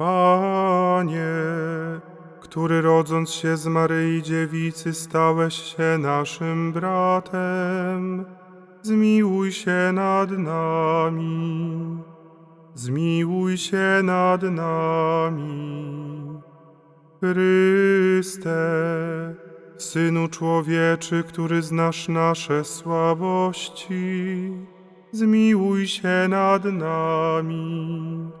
Panie, który rodząc się z Maryi Dziewicy stałeś się naszym bratem, zmiłuj się nad nami, zmiłuj się nad nami. Chryste, Synu Człowieczy, który znasz nasze słabości, zmiłuj się nad nami.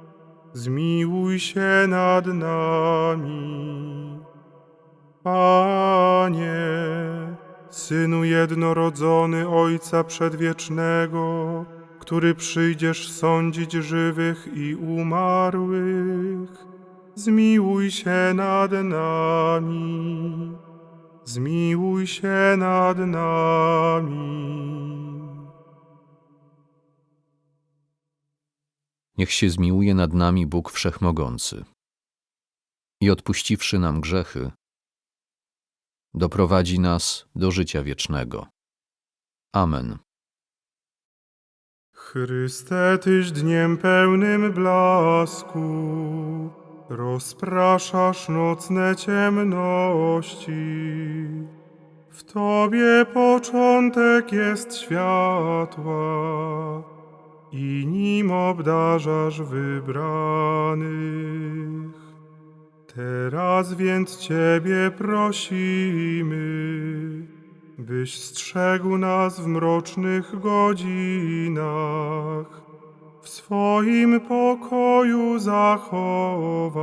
Zmiłuj się nad nami. Panie, Synu jednorodzony Ojca Przedwiecznego, który przyjdziesz sądzić żywych i umarłych, zmiłuj się nad nami. Zmiłuj się nad nami. Niech się zmiłuje nad nami Bóg Wszechmogący i odpuściwszy nam grzechy, doprowadzi nas do życia wiecznego. Amen. Chryste, Tyś dniem pełnym blasku, rozpraszasz nocne ciemności. W Tobie początek jest światła i nim obdarzasz wybranych. Teraz więc Ciebie prosimy, byś strzegł nas w mrocznych godzinach, w swoim pokoju zachował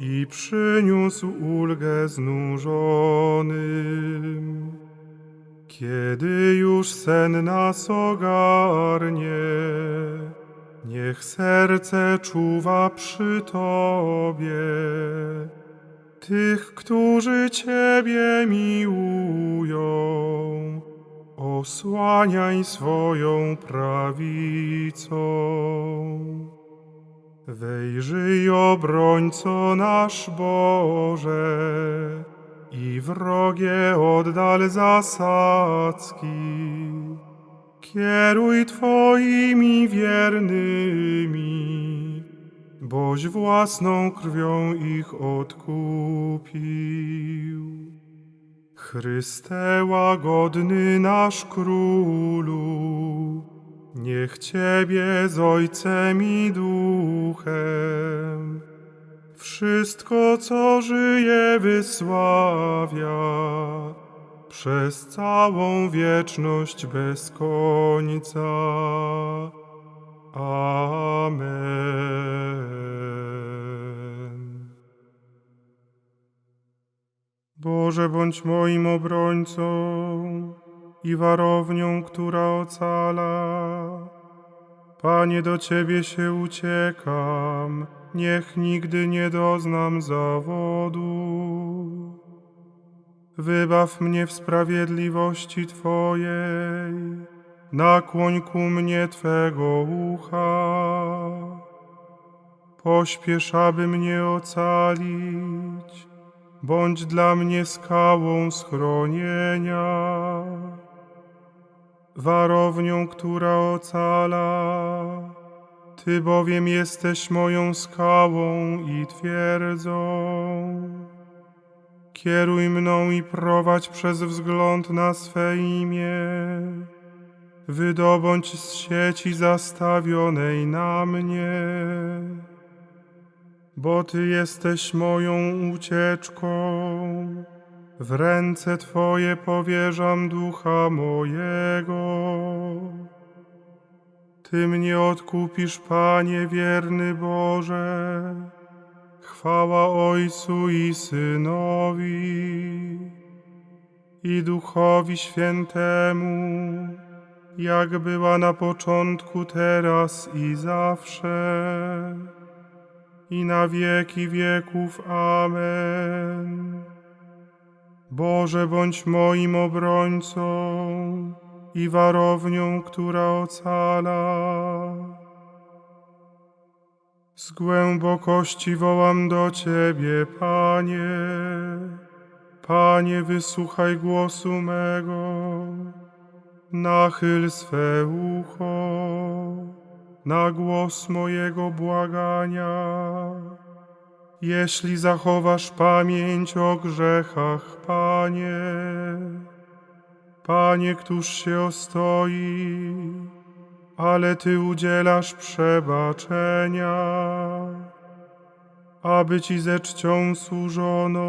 i przyniósł ulgę znużonym. Kiedy już sen nas ogarnie, niech serce czuwa przy Tobie. Tych, którzy Ciebie miłują, osłaniaj swoją prawicą. Wejrzyj, obrońco nasz Boże, i wrogie oddal zasadzki. Kieruj Twoimi wiernymi, boś własną krwią ich odkupił. Chryste łagodny nasz Królu, niech Ciebie z Ojcem i Duchem wszystko, co żyje, wysławia przez całą wieczność bez końca. Amen. Boże, bądź moim obrońcą i warownią, która ocala. Panie, do Ciebie się uciekam, niech nigdy nie doznam zawodu. Wybaw mnie w sprawiedliwości Twojej, nakłoń ku mnie Twego ucha. Pośpiesz, aby mnie ocalić, bądź dla mnie skałą schronienia warownią, która ocala. Ty bowiem jesteś moją skałą i twierdzą. Kieruj mną i prowadź przez wzgląd na swe imię. Wydobądź z sieci zastawionej na mnie. Bo Ty jesteś moją ucieczką. W ręce Twoje powierzam ducha mojego. Ty mnie odkupisz, Panie wierny Boże. Chwała Ojcu i Synowi i Duchowi Świętemu, jak była na początku, teraz i zawsze, i na wieki wieków. Amen. Boże, bądź moim obrońcą i warownią, która ocala. Z głębokości wołam do Ciebie, Panie. Panie, wysłuchaj głosu mego. Nachyl swe ucho na głos mojego błagania. Jeśli zachowasz pamięć o grzechach, Panie, Panie, któż się ostoi, ale Ty udzielasz przebaczenia, aby Ci ze czcią służono.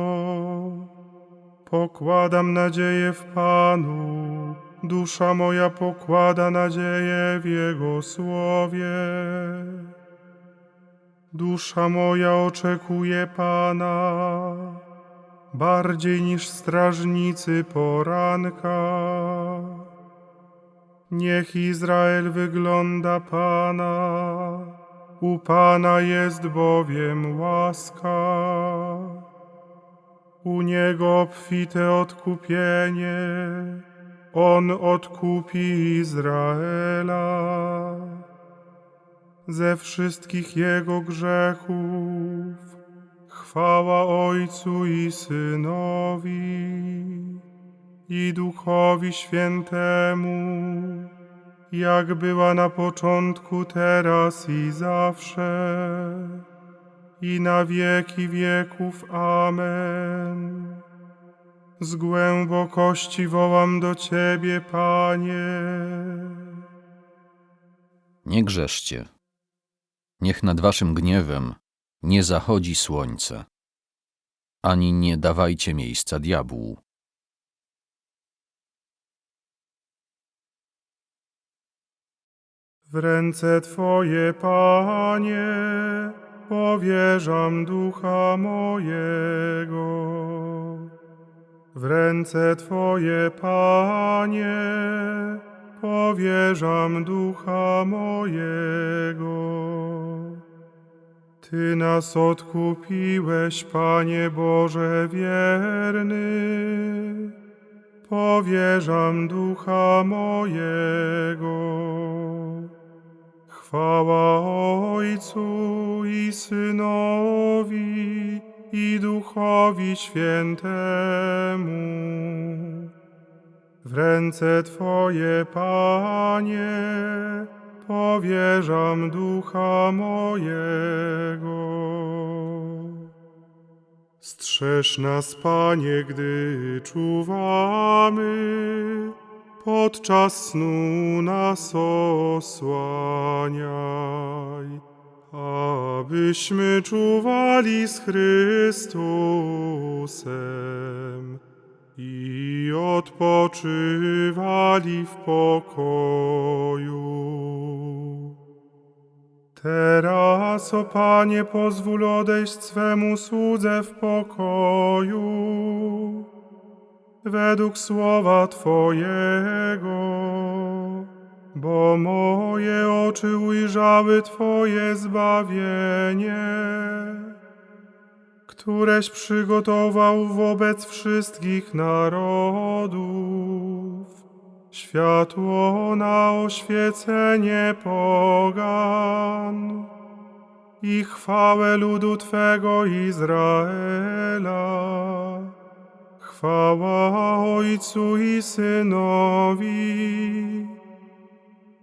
Pokładam nadzieję w Panu, dusza moja pokłada nadzieję w Jego słowie. Dusza moja oczekuje Pana, bardziej niż strażnicy poranka. Niech Izrael wygląda Pana, u Pana jest bowiem łaska. U Niego obfite odkupienie, On odkupi Izraela ze wszystkich Jego grzechów. Chwała Ojcu i Synowi i Duchowi Świętemu, jak była na początku, teraz i zawsze, i na wieki wieków. Amen. Z głębokości wołam do Ciebie, Panie. Nie grzeszcie. Niech nad waszym gniewem nie zachodzi słońce, ani nie dawajcie miejsca diabłu. W ręce Twoje, Panie, powierzam ducha mojego. W ręce Twoje, Panie, powierzam ducha mojego. Ty nas odkupiłeś, Panie Boże wierny powierzam ducha mojego. Chwała Ojcu i Synowi i Duchowi Świętemu. W ręce Twoje, Panie, powierzam ducha mojego. Strzeż nas, Panie, gdy czuwamy, podczas snu nas osłaniaj, abyśmy czuwali z Chrystusem i odpoczywali w pokoju. Teraz, o Panie, pozwól odejść swemu słudze w pokoju, według słowa Twojego, bo moje oczy ujrzały Twoje zbawienie, któreś przygotował wobec wszystkich narodów światło na oświecenie pogan i chwałę ludu Twego Izraela. Chwała Ojcu i Synowi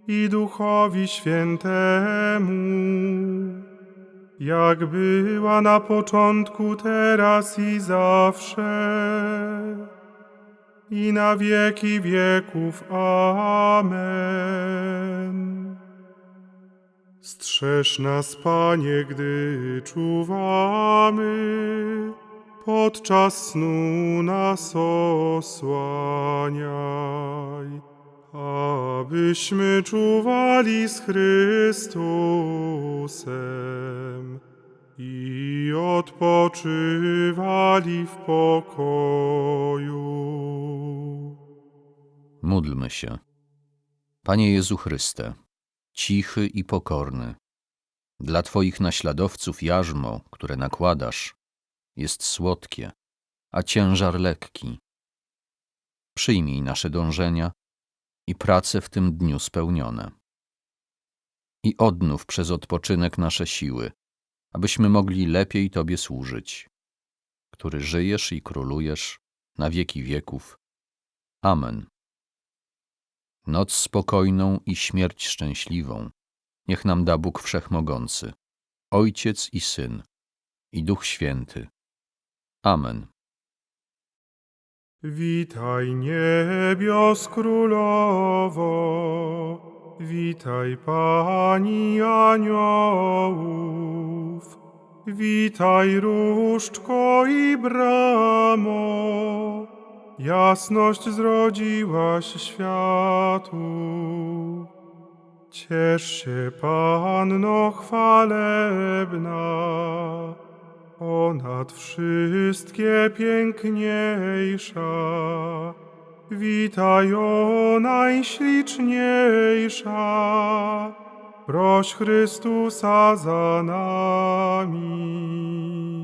i Duchowi Świętemu, jak była na początku, teraz i zawsze i na wieki wieków. Amen. Strzeż nas, Panie, gdy czuwamy, podczas snu nas osłaniaj, abyśmy czuwali z Chrystusem odpoczywali w pokoju. Módlmy się. Panie Jezu Chryste, cichy i pokorny, dla Twoich naśladowców jarzmo, które nakładasz, jest słodkie, a ciężar lekki. Przyjmij nasze dążenia i prace w tym dniu spełnione. I odnów przez odpoczynek nasze siły, abyśmy mogli lepiej Tobie służyć, który żyjesz i królujesz na wieki wieków. Amen. Noc spokojną i śmierć szczęśliwą niech nam da Bóg Wszechmogący, Ojciec i Syn, i Duch Święty. Amen. Witaj niebios królowo, witaj pani aniołów, witaj różdżko i bramo, jasność zrodziłaś światu. Ciesz się, Panno chwalebna, ponad wszystkie piękniejsza. Witaj o najśliczniejsza, proś Chrystusa za nami.